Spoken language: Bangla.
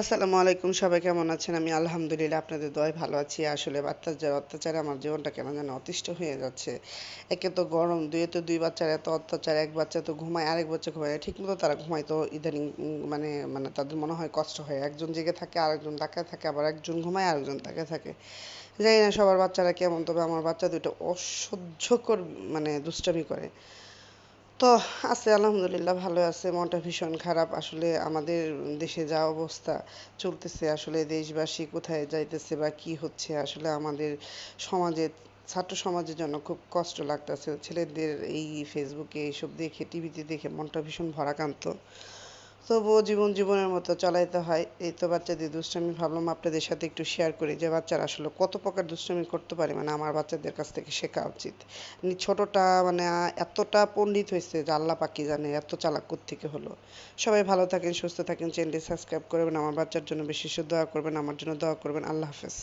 আসসালামু আলাইকুম, সবাই কেমন আছেন? আমি আলহামদুলিল্লাহ আপনাদের দোয়ায় ভালো আছি। আসলে বাচ্চার অত্যাচারে, আমার জীবনটা কেন যেন অতিষ্ঠ হয়ে যাচ্ছে। একে তো গরম, দুয়ে তো দুই বাচ্চার এত অত্যাচার, এক বাচ্চা তো ঘুমায়, আরেক বাচ্চা ঘুমায়। ঠিক মতো তারা ঘুমায় তো ইদানিং মানে মানে তাদের মনে হয় কষ্ট হয়। একজন জেগে থাকে, আরেকজন তাকায় থাকে, আবার একজন ঘুমায়, আরেকজন তাকায় থাকে। জানি না সবার বাচ্চারা কেমন, তবে আমার বাচ্চা দুটো অসহ্যকর মানে দুষ্টামি করে। তো আছে, আলহামদুলিল্লাহ ভালো আছে, মনটা ভীষণ খারাপ। আসলে আমাদের দেশে যা অবস্থা চলতেছে, আসলে দেশবাসী কোথায় যাইতেছে বা কি হচ্ছে, আসলে আমাদের সমাজে, ছাত্র সমাজের জন্য খুব কষ্ট লাগতেছে। ছেলেদের এই ফেসবুকে এইসব দেখে টিভিতে দেখে মনটা ভীষণ ভরাক্রান্ত। তবুও জীবন জীবনের মতো চালাইতে হয়। এই তো বাচ্চাদের দুষ্টামি ভাবলাম আপনাদের সাথে একটু শেয়ার করি যে বাচ্চারা আসলে কত প্রকার দুষ্টামি করতে পারে মানে আমার বাচ্চাদের কাছ থেকে শেখা উচিত। মানে ছোটটা মানে এতটা পণ্ডিত হয়েছে যে আল্লাহ পাকি জানে, এত চালাক থেকে হলো। সবাই ভালো থাকেন, সুস্থ থাকেন চ্যানেলটি সাবস্ক্রাইব করবেন, আমার বাচ্চার জন্য বেশি দোয়া করবেন, আমার জন্য দোয়া করবেন। আল্লাহ হাফেজ।